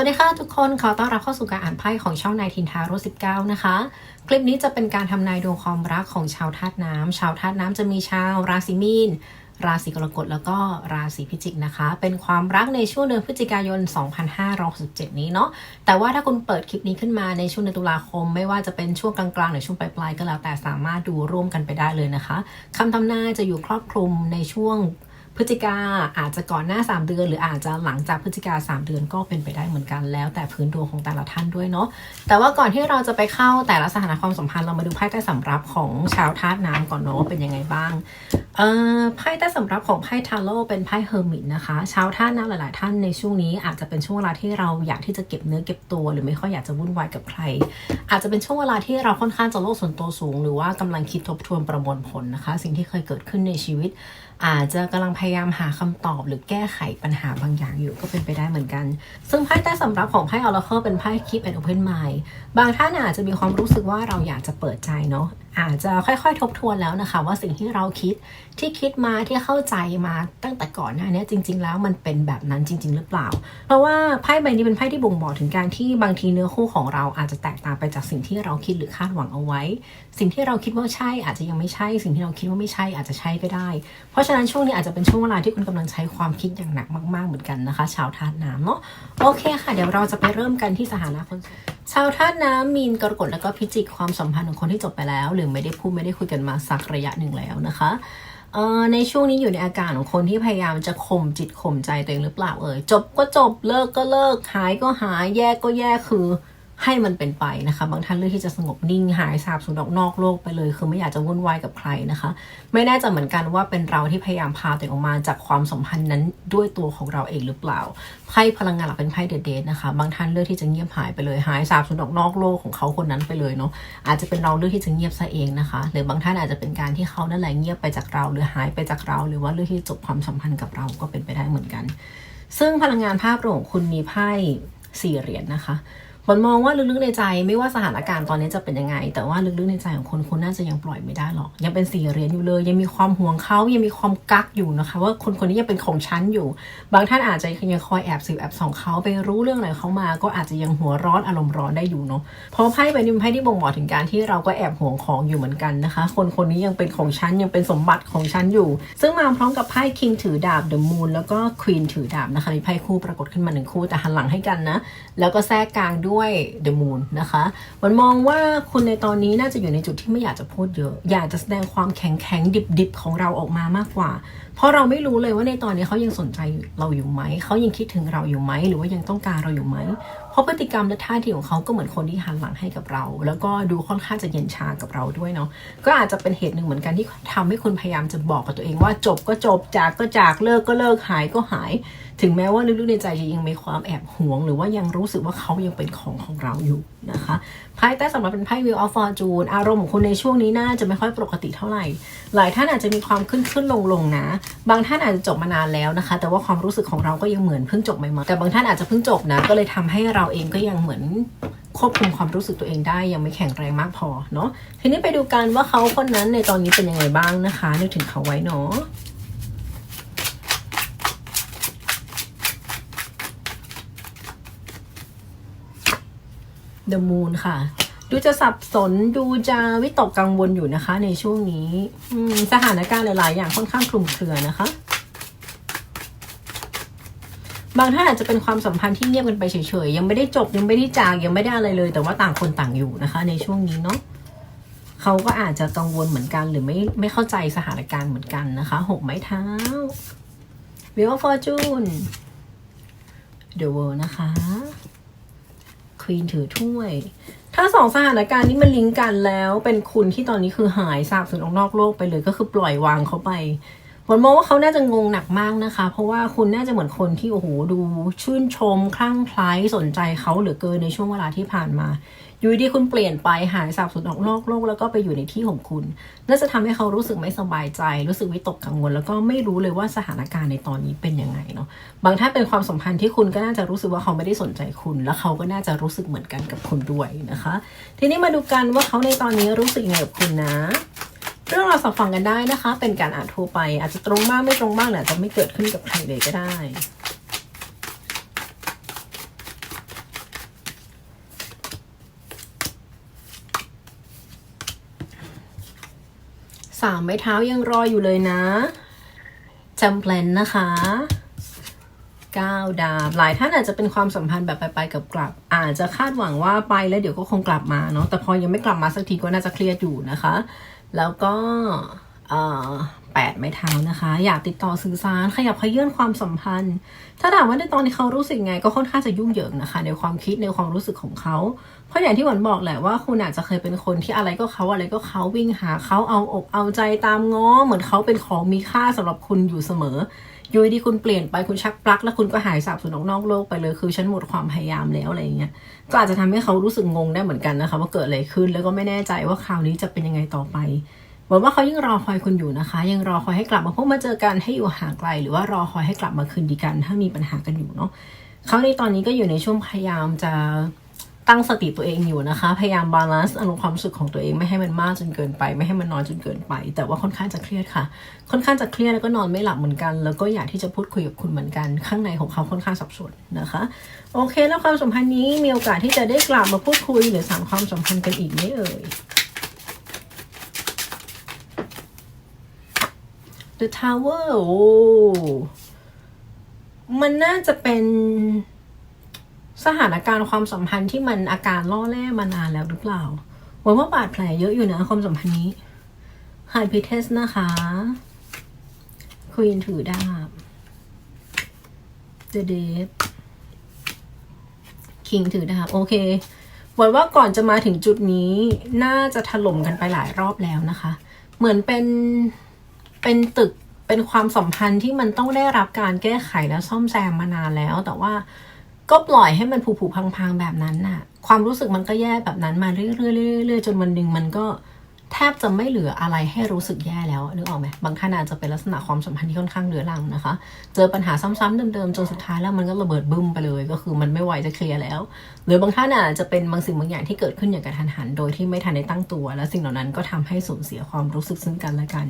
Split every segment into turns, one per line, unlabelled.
วัสดีค่ะทุกคนขอต้อนรับเข้าสู่การอ่านไพ่ของช่องนายทินทาโรสิบเก้านะคะ คลิปนี้จะเป็นการทำนายดวงความรักของชาวธาตุน้ำชาวธาตุน้ำจะมีชาวราศีมีน ราศีกรกฎแล้วก็ราศีพิจิกนะคะ เป็นความรักในช่วงเดือนพฤศจิกายน 2567 นี้เนาะแต่ว่าถ้าคุณเปิดคลิปนี้ขึ้นมาในช่วงเดือนตุลาคม ไม่ว่าจะเป็นช่วงกลางๆหรือช่วงปลายๆก็แล้วแต่สามารถดูร่วมกันไปได้เลยนะคะคำทำนายจะอยู่ครอบคลุมในช่วง พฤศจิกาอาจจะก่อนหน้า 3 เดือน หรืออาจจะหลังจากพฤศจิกา 3 เดือนก็เป็นไปได้เหมือนกันแล้วแต่พื้นดวงของแต่ละท่านด้วยเนาะแต่ว่าก่อนที่เราจะไปเข้าแต่ละสถานะความสัมพันธ์เรามาดูไพ่ใต้สำรับของชาวธาตุน้ำก่อนเนาะว่าเป็นยังไงบ้าง ไพ่ใต้สำรับของไพ่ทาโร่เป็นไพ่เฮอร์มิตนะคะ ชาวธาตุน้ำหลาย ๆ ท่านในช่วงนี้อาจจะเป็นช่วงเวลาที่เราอยากที่จะเก็บเนื้อเก็บตัว หรือไม่ค่อยอยากจะวุ่นวายกับใคร อาจจะเป็นช่วงเวลาที่เราค่อนข้างจะโลกส่วนตัวสูง หรือว่ากำลังคิดทบทวนประมวลผลนะคะ สิ่งที่เคยเกิดขึ้นในชีวิต อาจจะกำลังพยายามหาคำตอบ หรือแก้ไขปัญหาบางอย่างอยู่ก็เป็นไปได้เหมือนกัน ซึ่งไพ่ใต้สำรับของไพ่ออร์เคิลเป็นไพ่ Keep and Open Mind บางท่านอาจจะมีความรู้สึกว่าเราอยากจะเปิดใจเนาะ อาจจะค่อยๆ ทบทวนแล้วนะคะ ว่าสิ่งที่เราคิดที่คิดมาที่เข้าใจมาตั้งแต่ก่อนหน้านี้จริง ๆ แล้วมันเป็นแบบนั้นจริง ๆ หรือเปล่า เพราะว่าไพ่ใบนี้เป็นไพ่ที่บ่งบอกถึงการที่บางทีเนื้อคู่ของเราอาจจะแตกต่างไปจากสิ่งที่เราคิดหรือคาดหวังเอาไว้ สิ่งที่เราคิดว่าใช่อาจจะยังไม่ใช่ สิ่งที่เราคิดว่าไม่ใช่อาจจะใช่ก็ได้ เพราะฉะนั้นช่วงนี้อาจจะเป็นช่วงเวลาที่คุณกำลังใช้ความคิดอย่างหนักมาก ๆเหมือนกันนะคะ ชาวธาตุน้ำเนาะโอเคค่ะ เดี๋ยวเราจะไปเริ่มกันที่สถานะคน ชาวท่านน้ำมีนกรกฎแล้วก็พิจิกความสัมพันธ์ของคนที่จบไปแล้ว หรือไม่ได้พูดไม่ได้คุยกันมาสักระยะหนึ่งแล้วนะคะในช่วงนี้อยู่ในอาการของคนที่พยายามจะข่มจิตข่มใจตัวเองหรือเปล่าเอ่ยจบก็จบเลิกก็เลิกหายก็หายแยกก็แยกคือ ให้มันเป็นไปนะคะ บางท่านเลือกที่จะสงบนิ่งหายสาบสูญออกนอกโลกไปเลย คือไม่อยากจะวุ่นวายกับใครนะคะ ไม่แน่ใจเหมือนกันว่าเป็นเราที่พยายามพาตัวเองออกมาจากความสัมพันธ์นั้นด้วยตัวของเราเองหรือเปล่าไพ่พลังงานหลักเป็นไพ่เดดเดทนะคะ บางท่านเลือกที่จะเงียบหายไปเลยหายสาบสูญออกนอกโลกของเขาคนนั้นไปเลยเนาะอาจจะเป็นเราเลือกที่จะเงียบซะเองนะคะ หรือบางท่านอาจจะเป็นการที่เขานั่นแหละเงียบไปจากเรา หรือหายไปจากเรา หรือว่าเลือกที่จบความสัมพันธ์กับเราก็เป็นไปได้เหมือนกัน ซึ่งพลังงานภาพรวมของคุณมีไพ่สี่เหรียญนะคะ มันมองว่าลึกๆในใจไม่ว่าสถานการณ์ตอนนี้จะเป็นยังไง แต่ว่าลึกๆในใจของคนคุณน่าจะยังปล่อยไม่ได้หรอก ยังเป็นสี่เหรียญอยู่เลย ยังมีความห่วงเขายังมีความกักอยู่นะคะ ว่าคนคนนี้ยังเป็นของฉันอยู่ บางท่านอาจจะยังคอยแอบสืบแอบส่องเขาไปรู้เรื่องอะไรเขามา ก็อาจจะยังหัวร้อนอารมณ์ร้อนได้อยู่เนาะเพราะไพ่ใบนี้ไพ่ที่บ่งบอกถึงการที่เราก็แอบห่วงของอยู่เหมือนกันนะคะ คนคนนี้ยังเป็นของฉันยังเป็นสมบัติของฉันอยู่ ซึ่งมาพร้อมกับไพ่คิงถือดาบเดอะมูนแล้วก็ควีนถือดาบนะคะมีไพ่คู่ปรากฏขึ้นมาหนึ่งคู่แต่หันหลังให้กันนะแล้วก็แทรกกลางด้วยเดอะมูนนะคะมันมองว่าคุณในตอนนี้น่าจะอยู่ในจุดที่ไม่อยากจะพูดเยอะ อยากจะแสดงความแข็งแข็งดิบดิบๆของเราออกมามากกว่า เพราะเราไม่รู้เลยว่าในตอนนี้เขายังสนใจเราอยู่ไหม เขายังคิดถึงเราอยู่ไหม หรือว่ายังต้องการเราอยู่ไหม เพราะพฤติกรรมและท่าทีของเขาก็เหมือนคนที่หันหลังให้กับเรา แล้วก็ดูค่อนข้างจะเย็นชากับเราด้วยเนาะ ก็อาจจะเป็นเหตุหนึ่งเหมือนกันที่ทำให้คุณพยายามจะบอกกับตัวเองว่าจบก็จบจากก็จากเลิกก็เลิกหายก็หาย ถึงแม้ว่าลึกๆในใจจะยังมีความแอบหวง หรือว่ายังรู้สึกว่าเขายังเป็นของของเราอยู่นะคะไพ่ใต้สำหรับเป็นไพ่ Wheel of Fortune อารมณ์ของคุณในช่วงนี้น่าจะไม่ค่อยปกติเท่าไหร่ หลายท่านอาจจะมีความขึ้นขึ้นลงลงนะบางท่านอาจจะจบมานานแล้วนะคะ แต่ว่าความรู้สึกของเราก็ยังเหมือนเพิ่งจบใหม่ๆแต่บางท่านอาจจะเพิ่งจบนะก็เลยทำให้เราเองก็ยังเหมือนควบคุมความรู้สึกตัวเองได้ยังไม่แข็งแรงมากพอเนาะทีนี้ไปดูกันว่าเขาคนนั้นในตอนนี้เป็นยังไงบ้างนะคะนึกถึงเขาไว้เนาะ The Moon ค่ะ ดูจะสับสนดูจะวิตกกังวลอยู่นะคะ ในช่วงนี้สถานการณ์หลาย ๆ อย่างค่อนข้างคลุมเครือนะคะ บางท่านอาจจะเป็นความสัมพันธ์ที่เงียบกันไปเฉย ๆ ยังไม่ได้จบยังไม่ได้จากยังไม่ได้อะไรเลย แต่ว่าต่างคนต่างอยู่นะคะ ในช่วงนี้เนาะเขาก็อาจจะกังวลเหมือนกันหรือไม่ไม่เข้าใจสถานการณ์เหมือนกันนะคะหกไม้เท้า Wheel of Fortune The World นะคะควีนถือถ้วย ถ้าสองสถานการณ์นี้มันลิงก์กันแล้ว เป็นคุณที่ตอนนี้คือหายสาบสูญออกนอกโลกไปเลยก็คือปล่อยวางเขาไป ผมมองว่าเขาน่าจะงงหนักมากนะคะ เพราะว่าคุณน่าจะเหมือนคนที่โอ้โหดูชื่นชมคลั่งไคล้สนใจเขาเหลือเกินในช่วงเวลาที่ผ่านมา อยู่ดีคุณเปลี่ยนไปหายสาบสูญออกนอกโลกแล้วก็ไปอยู่ในที่ของคุณ น่าจะทำให้เขารู้สึกไม่สบายใจ รู้สึกวิตกกังวล แล้วก็ไม่รู้เลยว่าสถานการณ์ในตอนนี้เป็นยังไงเนาะบางท่านเป็นความสัมพันธ์ที่คุณก็น่าจะรู้สึกว่าเขาไม่ได้สนใจคุณ แล้วเขาก็น่าจะรู้สึกเหมือนกันกับคุณด้วยนะคะ ทีนี้มาดูกันว่าเขาในตอนนี้รู้สึกยังไงกับคุณนะ เรื่องราวสับฟังกันได้นะคะ เป็นการอ่านทั่วไป อาจจะตรงบ้างไม่ตรงบ้างเนี่ยจะไม่เกิดขึ้นกับใครเลยก็ได้สามไม้เท้ายังรออยู่เลยนะจำเพลนนะคะก้าวดาบ หลายท่านอาจจะเป็นความสัมพันธ์แบบไปๆกับกลับ อาจจะคาดหวังว่าไปแล้วเดี๋ยวก็คงกลับมาเนาะแต่พอยังไม่กลับมาสักทีก็น่าจะเคลียร์อยู่นะคะ แล้วก็แปดไม้เท้านะคะ อยากติดต่อสื่อสารขยับขยื่นความสัมพันธ์ ถ้าถามว่าในตอนที่เขารู้สึกไงก็ค่อนข้างจะยุ่งเหยิงนะคะ ในความคิดในความรู้สึกของเขา เพราะอย่างที่หวันบอกแหละว่าคุณอาจจะเคยเป็นคนที่อะไรก็เขาอะไรก็เขาวิ่งหาเขาเอาอกเอาใจตามง้อเหมือนเขาเป็นของมีค่าสำหรับคุณอยู่เสมอ อยู่ดีคุณเปลี่ยนไปคุณชักปลั๊กแล้วคุณก็หายสาบสูญออกนอกโลกไปเลยคือฉันหมดความพยายามแล้วอะไรอย่างเงี้ยก็อาจจะทำให้เขารู้สึกงงได้เหมือนกันนะคะว่าเกิดอะไรขึ้นแล้วก็ไม่แน่ใจว่าคราวนี้จะเป็นยังไงต่อไปหวังว่าเขายังรอคอยคุณอยู่นะคะ ยังรอคอยให้กลับมาพบมาเจอกันให้อยู่ห่างไกล หรือว่ารอคอยให้กลับมาคืนดีกัน ถ้ามีปัญหากันอยู่เนาะเขาในตอนนี้ก็อยู่ในช่วงพยายามจะ ตั้งสติตัวเองอยู่นะคะ พยายามบาลานซ์อารมณ์ความรู้สึกของตัวเองไม่ให้มันมากจนเกินไป ไม่ให้มันน้อยจนเกินไป แต่ว่าค่อนข้างจะเครียดค่ะ ค่อนข้างจะเครียดแล้วก็นอนไม่หลับเหมือนกัน แล้วก็อยากที่จะพูดคุยกับคุณเหมือนกัน ข้างในของเขาค่อนข้างสับสนนะคะ โอเค แล้วความสัมพันธ์นี้มีโอกาสที่จะได้กลับมาพูดคุยหรือสานความสัมพันธ์กันอีกไหมเอ่ย The Tower โอ้มันน่าจะเป็น สถานการณ์ความสัมพันธ์ที่มันอาการล่อแร่มานานแล้วหรือเปล่าหวังว่าบาดแผลเยอะอยู่นะความสัมพันธ์นี้ High p i t e s นะคะ Queen ถือดาบ The Death King ถือดาบโอเคหวังว่าก่อนจะมาถึงจุดนี้น่าจะถล่มกันไปหลายรอบแล้วนะคะ เหมือนเป็นเป็นตึกเป็นความสัมพันธ์ที่มันต้องได้รับการแก้ไขและซ่อมแซมมานานแล้ว แต่ว่า ก็ปล่อยให้มันผุๆพังๆแบบนั้นน่ะ ความรู้สึกมันก็แย่แบบนั้นมาเรื่อยๆเรื่อยๆจนวันหนึ่งมันก็ แทบจะไม่เหลืออะไรให้รู้สึกแย่แล้วนึกออกไหมบางท่านอาจจะเป็นลักษณะความสัมพันธ์ที่ค่อนข้างเรื้อรังนะคะ เจอปัญหาซ้ำๆเดิมๆจนสุดท้ายแล้วมันก็ระเบิดบึ้มไปเลย ก็คือมันไม่ไหวจะเคลียร์แล้ว หรือบางท่านอาจจะเป็นบางสิ่งบางอย่างที่เกิดขึ้นอย่างกระทันหัน โดยที่ไม่ทันได้ตั้งตัว และสิ่งเหล่านั้นก็ทำให้สูญเสียความรู้สึกซึ่งกันและกัน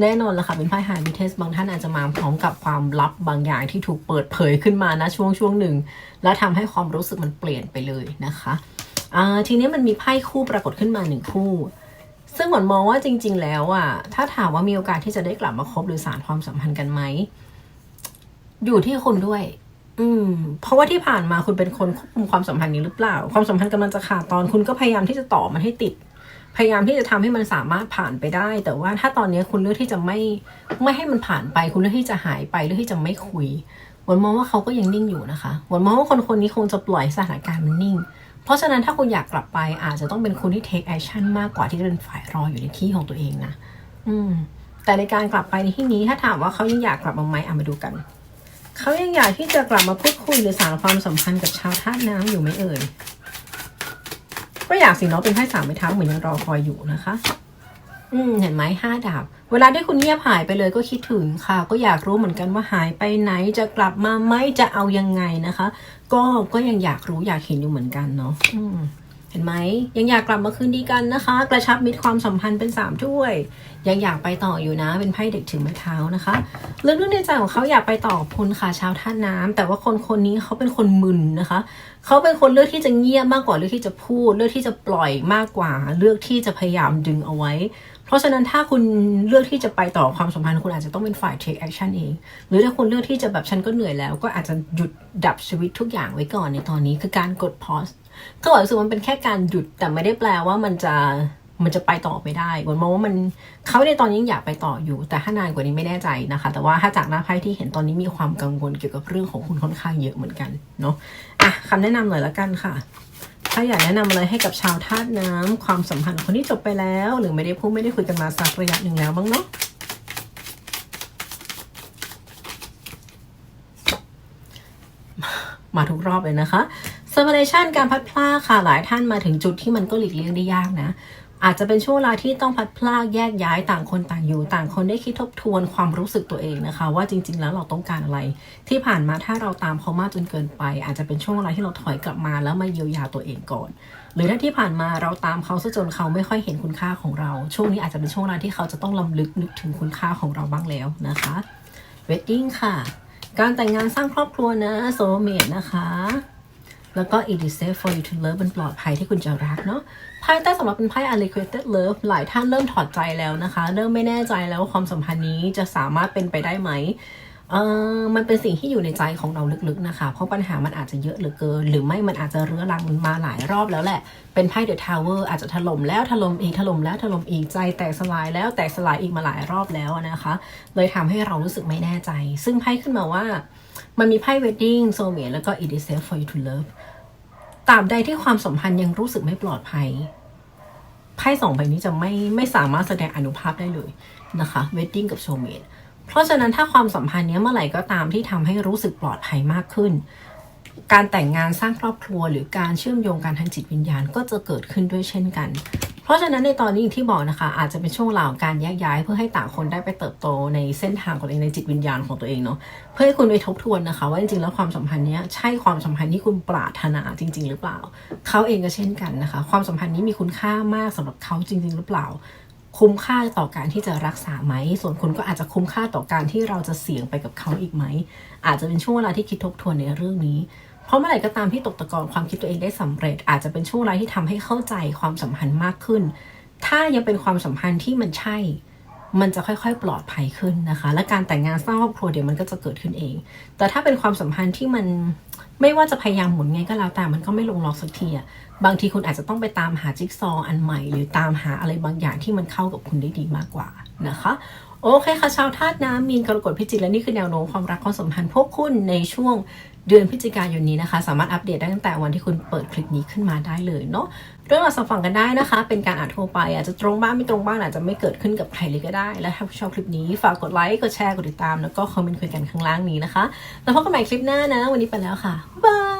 แน่นอนละค่ะเป็นไพ่หายวิเทสบางท่านอาจจะมาพร้อมกับความลับบางอย่างที่ถูกเปิดเผยขึ้นมานะช่วงช่วงหนึ่ง แล้วทำให้ความรู้สึกมันเปลี่ยนไปเลยนะคะทีนี้มันมีไพ่คู่ปรากฏขึ้นมาหนึ่งคู่ ซึ่งหมอนมองว่าจริง ๆ แล้วอะถ้าถามว่ามีโอกาสที่จะได้กลับมาคบหรือสารความสัมพันธ์กันไหม อยู่ที่คุณด้วย อืม เพราะว่าที่ผ่านมาคุณเป็นคนควบคุมความสัมพันธ์นี้หรือเปล่า ความสัมพันธ์กำลังจะขาดตอนคุณก็พยายามที่จะต่อมันให้ติด พยายามที่จะทำให้มันสามารถผ่านไปได้ แต่ว่าถ้าตอนนี้คุณเลือกที่จะไม่ไม่ให้มันผ่านไป คุณเลือกที่จะหายไปเลือกที่จะไม่คุยวันมองว่าเขาก็ยังนิ่งอยู่นะคะวันมองว่าคนคนนี้คงจะปล่อยสถานการณ์มันนิ่ง เพราะฉะนั้นถ้าคุณอยากกลับไปอาจจะต้องเป็นคนที่ take action มากกว่าที่จะเป็นฝ่ายรออยู่ในที่ของตัวเองนะ อืม แต่ในการกลับไปในที่นี้ถ้าถามว่าเขายังอยากกลับมาไหมอะมาดูกัน เขายังอยากที่จะกลับมาพูดคุยหรือสานความสัมพันธ์กับชาวธาตุน้ำอยู่ไหมเอ่ย ก็อยากสิเนาะเป็นไพ่สามไม้เท้าเหมือนยังรอคอยอยู่นะคะ อืม เห็นไหมห้าดาบ เวลาที่คุณเงียบหายไปเลยก็คิดถึงค่ะ ก็อยากรู้เหมือนกันว่าหายไปไหนจะกลับมาไหมจะเอายังไงนะคะ ก็ก็ยังอยากรู้อยากเห็นอยู่เหมือนกันเนาะเห็นไหมยังอยากกลับมาคืนดีกันนะคะ กระชับมิตรความสัมพันธ์เป็นสามถ้วย ยังอยากไปต่ออยู่นะ เป็นไพ่เด็กถือไม้เท้านะคะเรื่องในใจของเขาอยากไปต่อกับคุณค่ะชาวท่าน้ำแต่ว่าคนคนนี้เขาเป็นคนมึนนะคะเขาเป็นคนเลือกที่จะเงียบมากกว่าเลือกที่จะพูด เลือกที่จะปล่อยมากกว่า เลือกที่จะพยายามดึงเอาไว้ เพราะฉะนั้นถ้าคุณเลือกที่จะไปต่อความสัมพันธ์คุณอาจจะต้องเป็นฝ่าย take action เอง หรือถ้าคุณเลือกที่จะแบบฉันก็เหนื่อยแล้ว ก็อาจจะหยุดดับชีวิตทุกอย่างไว้ก่อนในตอนนี้คือการกด pause ก็บอกรู้สึกมันเป็นแค่การหยุดแต่ไม่ได้แปลว่ามันจะมันจะไปต่อไม่ได้เหมือนมองว่ามันเขาในตอนนี้ยังอยากไปต่ออยู่ แต่ถ้านานกว่านี้ไม่แน่ใจนะคะ แต่ว่าถ้าจากหน้าไพ่ที่เห็นตอนนี้มีความกังวลเกี่ยวกับเรื่องของคุณค่อนข้างเยอะเหมือนกันเนาะอะคำแนะนำหน่อยละกันค่ะ ถ้าอยากแนะนำอะไรให้กับชาวธาตุน้ำความสัมพันธ์คนที่จบไปแล้ว หรือไม่ได้พูดไม่ได้คุยกันมาสักระยะหนึ่งแล้วบ้างเนาะมาทุกรอบเลยนะคะ separation การพัดพลาค่ะ หลายท่านมาถึงจุดที่มันก็หลีกเลี่ยงได้ยากนะ อาจจะเป็นช่วงเวลาที่ต้องพัดพลากแยกย้ายต่างคนต่างอยู่ ต่างคนได้คิดทบทวนความรู้สึกตัวเองนะคะ ว่าจริง ๆ แล้วเราต้องการอะไร ที่ผ่านมาถ้าเราตามเขามากจนเกินไป อาจจะเป็นช่วงเวลาที่เราถอยกลับมาแล้วมาเยียวยาตัวเองก่อน หรือถ้าที่ผ่านมาเราตามเขาซะจนเขาไม่ค่อยเห็นคุณค่าของเรา ช่วงนี้อาจจะเป็นช่วงเวลาที่เขาจะต้องลำลึกนึกถึงคุณค่าของเราบ้างแล้วนะคะ wedding ค่ะ การแต่งงานสร้างครอบครัวนะโซเมตนะคะ แล้วก็ it is safe for you to love มันปลอดภัยที่คุณจะรักเนาะไพ่ใต้สำหรับเป็นไพ่ unrequited love หลายท่านเริ่มถอดใจแล้วนะคะ เริ่มไม่แน่ใจแล้วว่าความสัมพันธ์นี้จะสามารถเป็นไปได้ไหมเออมันเป็นสิ่งที่อยู่ในใจของเราลึกๆนะคะ เพราะปัญหามันอาจจะเยอะเหลือเกิน หรือไม่มันอาจจะเรื้อรังมาหลายรอบแล้วแหละ เป็นไพ่เดอะทาวเวอร์อาจจะถล่มแล้วถล่มอีกถล่มแล้วถล่มอีกใจแตกสลายแล้วแตกสลายอีกมาหลายรอบแล้วนะคะ เลยทำให้เรารู้สึกไม่แน่ใจ ซึ่งไพ่ขึ้นมาว่า มันมีไพ่ wedding soulmate แล้วก็ it is safe for you to love ตราบใดที่ความสัมพันธ์ยังรู้สึกไม่ปลอดภัย ไพ่สองใบนี้จะไม่ไม่สามารถแสดงอนุภาพได้เลยนะคะ wedding กับ soulmate เพราะฉะนั้นถ้าความสัมพันธ์เนี้ยเมื่อไหร่ก็ตามที่ทำให้รู้สึกปลอดภัยมากขึ้น การแต่งงานสร้างครอบครัว หรือการเชื่อมโยงการทางจิตวิญญาณก็จะเกิดขึ้นด้วยเช่นกัน เพราะฉะนั้นในตอนนี้อย่างที่บอกนะคะ อาจจะเป็นช่วงเวลาการแยกย้าย เพื่อให้ต่างคนได้ไปเติบโตในเส้นทางของตัวเองในจิตวิญญาณของตัวเองเนาะเพื่อให้คุณไปทบทวนนะคะ ว่าจริงๆแล้วความสัมพันธ์นี้ใช่ความสัมพันธ์ที่คุณปรารถนาจริง ๆ หรือเปล่า เขาเองก็เช่นกันนะคะ ความสัมพันธ์นี้มีคุณค่ามากสำหรับเขาจริง ๆ หรือเปล่า คุ้มค่าต่อการที่จะรักษาไหม ส่วนคุณก็อาจจะคุ้มค่าต่อการที่เราจะเสี่ยงไปกับเขาอีกไหม อาจจะเป็นช่วงเวลาที่คิดทบทวนในเรื่องนี้ เพราะเมื่อไหร่ก็ตามที่ตกตะกอนความคิดตัวเองได้สำเร็จ อาจจะเป็นช่วงเวลาที่ทำให้เข้าใจความสัมพันธ์มากขึ้น ถ้ายังเป็นความสัมพันธ์ที่มันใช่ มันจะค่อยๆ ปลอดภัยขึ้นนะคะ และการแต่งงานสร้างครอบครัวเดี๋ยวมันก็จะเกิดขึ้นเอง แต่ถ้าเป็นความสัมพันธ์ที่มันไม่ว่าจะพยายามหมุนไงก็แล้วแต่มันก็ไม่ลงล็อกสักทีอะ บางทีคุณอาจจะต้องไปตามหาจิ๊กซอว์อันใหม่ หรือตามหาอะไรบางอย่างที่มันเข้ากับคุณได้ดีมากกว่านะคะโอเคค่ะชาวธาตุน้ำมีนกรกฎพิจิกและนี่คือแนวโน้มความรักความสัมพันธ์พวกคุณในช่วงเดือนพฤศจิกายนนี้นะคะ สามารถอัปเดตได้ตั้งแต่วันที่คุณเปิดคลิปนี้ขึ้นมาได้เลยเนาะเรื่องราวสองฝั่งกันได้นะคะ เป็นการอ่านทั่วไป อาจจะตรงบ้างไม่ตรงบ้างอาจจะไม่เกิดขึ้นกับใครเลยก็ได้ และถ้าชอบคลิปนี้ฝากกดไลค์กดแชร์กดติดตาม แล้วก็คอมเมนต์คุยกันข้างล่างนี้นะคะแล้วพบกันใหม่คลิปหน้านะ วันนี้ไปแล้วค่ะบาย